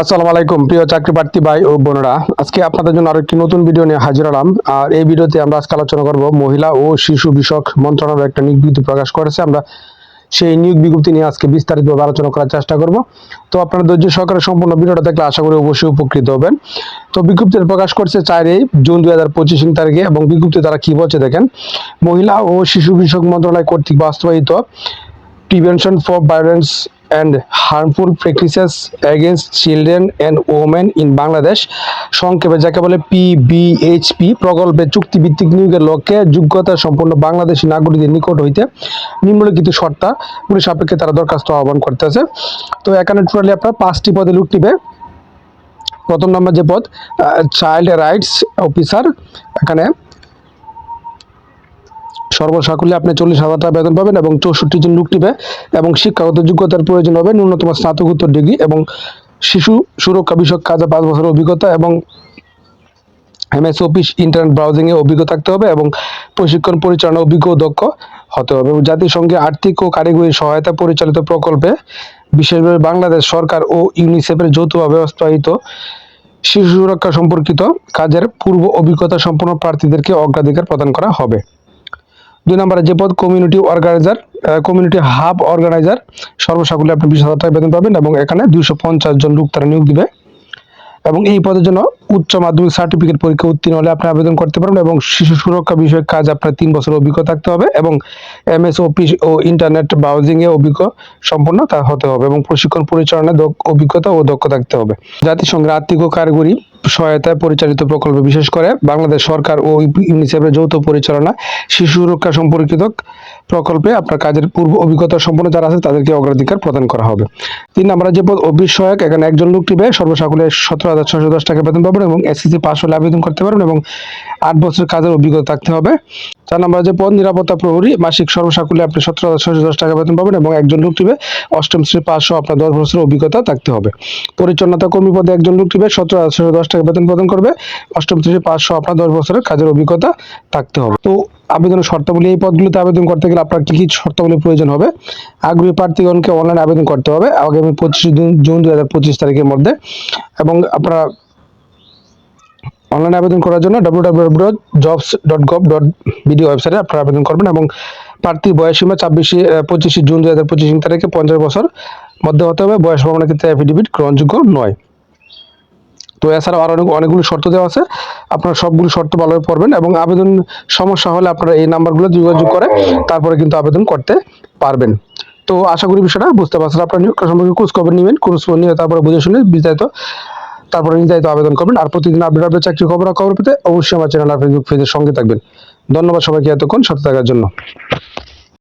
আসসালামু আলাইকুম, প্রিয় চাকরি প্রার্থী ভাই ও বোনেরা। আজকে আপনাদের জন্য আরও একটি নতুন ভিডিও নিয়ে হাজির হলাম। আর এই ভিডিওতে আমরা আজকে আলোচনা করব মহিলা ও শিশু বিষয়ক মন্ত্রণালয় একটা নিয়োগ বিজ্ঞপ্তি প্রকাশ করেছে। আমরা সেই নিয়োগ বিজ্ঞপ্তি নিয়ে আজকে বিস্তারিতভাবে আলোচনা করার চেষ্টা করব। তো আপনারা ধৈর্য সহকারে সম্পূর্ণ ভিডিওটা দেখলে আশা করি অবশ্যই উপকৃত হবেন। তো বিজ্ঞপ্তিটা প্রকাশ করছে চারই জুন দুই হাজার পঁচিশ তারিখে এবং বিজ্ঞপ্তি তারা কি বলছে দেখেন, মহিলা ও শিশু বিষয়ক মন্ত্রণালয় কর্তৃক বাস্তবায়িত prevention for violence and harmful practices against children and women in Bangladesh সংক্ষেপে যাকে বলে পিবিএইচপি প্রকল্পে চুক্তিভিত্তিক নিয়োগের লক্ষ্যে যোগ্যতা সম্পন্ন বাংলাদেশি নাগরিকদের নিকট হইতে নিম্নলিখিত শর্তাগুলি সাপেক্ষে তারা দরখাস্ত আহ্বান করতেছে। তো এখানে টোটালি আপনার পাঁচটি পদে লোক টিবে প্রথম নম্বর যে পদ চাইল্ড রাইটস অফিসার এখানে সর্বসাকুল্যে আপনি চল্লিশ হাজার টাকা বেতন পাবেন এবং চৌষট্টি জন লোক টিবে এবং শিক্ষাগত যোগ্যতার প্রয়োজন হবে, ন্যূনতম স্নাতকোত্তর ডিগ্রি এবং শিশু সুরক্ষা বিষয়ক কাজে পাঁচ বছরের অভিজ্ঞতা এবং এমএস অফিস ইন্টারনেট ব্রাউজিংয়ে অভিজ্ঞতা থাকতে হবে এবং প্রশিক্ষণ পরিচালনা অভিজ্ঞ দক্ষ হতে হবে এবং জাতিসংঘে আর্থিক ও কারিগরি সহায়তা পরিচালিত প্রকল্পে বিশেষভাবে বাংলাদেশ সরকার ও ইউনিসেফের যৌথভাবে বাস্তবায়িত শিশু সুরক্ষা সম্পর্কিত কাজের পূর্ব অভিজ্ঞতা সম্পন্ন প্রার্থীদেরকে অগ্রাধিকার প্রদান করা হবে। দুই নম্বরে যে পদ community organiser community hub organiser সর্বসাকুল্যে আপনি বিশ হাজার টাকা বেতন পাবেন এবং এখানে দুইশো পঞ্চাশ জন লোক তারা নিয়োগ দিবে। এবং এই পদের জন্য উচ্চ মাধ্যমিক সার্টিফিকেট পরীক্ষা উত্তীর্ণ হলে আপনি আবেদন করতে পারবেন এবং শিশু সুরক্ষা বিষয়ক কাজ আপনার তিন বছর অভিজ্ঞতা থাকতে হবে এবং এমএস অফিস ও ইন্টারনেট ব্রাউজিং এ অভিজ্ঞ সম্পন্ন তা হতে হবে এবং প্রশিক্ষণ পরিচালনায় অভিজ্ঞতা ও দক্ষ থাকতে হবে। জাতিসংঘের আর্থিক ও কারিগরি সহায়তায় পরিচালিত প্রকল্প বিশেষ করে বাংলাদেশ সরকার ও ইউনিসেফের যৌথ পরিচালনা শিশু সুরক্ষা সম্পর্কিত প্রকল্পে আপনার কাজের পূর্ব অভিজ্ঞতা সম্পন্ন যারা আছে তাদেরকে অগ্রাধিকার প্রদান করা হবে। তিন নম্বরে যে পদ সহায়ক, এখানে একজন লোক টিবে সর্বসাকুলে সতেরো হাজার ছশো দশ টাকা বেতন পাবেন এবং এসএসসি পাস হলে আবেদন করতে পারবেন এবং আট বছর কাজের অভিজ্ঞতা থাকতে হবে। চার নম্বরে যে পদ, নিরাপত্তা প্রহরী, মাসিক সর্বসাকুলে আপনি সতেরো হাজার ছশো দশ টাকা বেতন পাবেন এবং একজন লোক টিবে অষ্টম শ্রেণি সহ আপনার দশ বছরের অভিজ্ঞতা থাকতে হবে। পরিচ্ছন্নতা কর্মী পদে একজন লোক টিবে সতেরো হাজার ছশো দশ টাকা বেতন প্রদান করবে। অষ্টম শ্রেণি সহ আপনার দশ বছরের কাজের অভিজ্ঞতা থাকতে হবে। তো আবেদনের শর্তাবলী, এই পদগুলিতে আবেদন করতে গেলে আপনার কি কি শর্তাবলীর প্রয়োজন হবে? আগ্রহী প্রার্থীগণকে অনলাইন আবেদন করতে হবে আগামী পঁচিশে জুন জুন দু হাজার পঁচিশ তারিখের মধ্যে এবং আপনারা অনলাইন আবেদন করার জন্য W dot jobs dot gov dot BD ওয়েবসাইটে আপনারা আবেদন করবেন এবং প্রার্থী বয়সীমা ছাব্বিশে পঁচিশে জুন দু হাজার পঁচিশ তারিখে পঞ্চাশ বছর মধ্যে হতে হবে। বয়স প্রমাণের ক্ষেত্রে অ্যাফিডেভিট গ্রহণযোগ্য নয়। তো এছাড়াও আরও অনেক অনেকগুলো শর্ত দেওয়া আছে। আপনারা সবগুলো শর্ত ভালোভাবে পড়বেন এবং আবেদন সমস্যা হলে আপনারা এই নাম্বারগুলো যোগাযোগ করে তারপরে কিন্তু আবেদন করতে পারবেন। তো আশা করি বিষয়টা বুঝতে পারছেন। আপনারা সম্পর্কে খোঁজ খবর নেবেন খোঁজ খবর নিয়ে তারপরে বুঝে শুনে বিস্তারিত তারপরে নির্ধারিত আবেদন করবেন। আর প্রতিদিন আপডেট আপডেট চাকরি খবর খবর পেতে অবশ্যই আমার চ্যানেল আর ফেসবুক পেজের সঙ্গে থাকবেন। ধন্যবাদ সবাইকে এতক্ষণ, সাথে থাকার জন্য।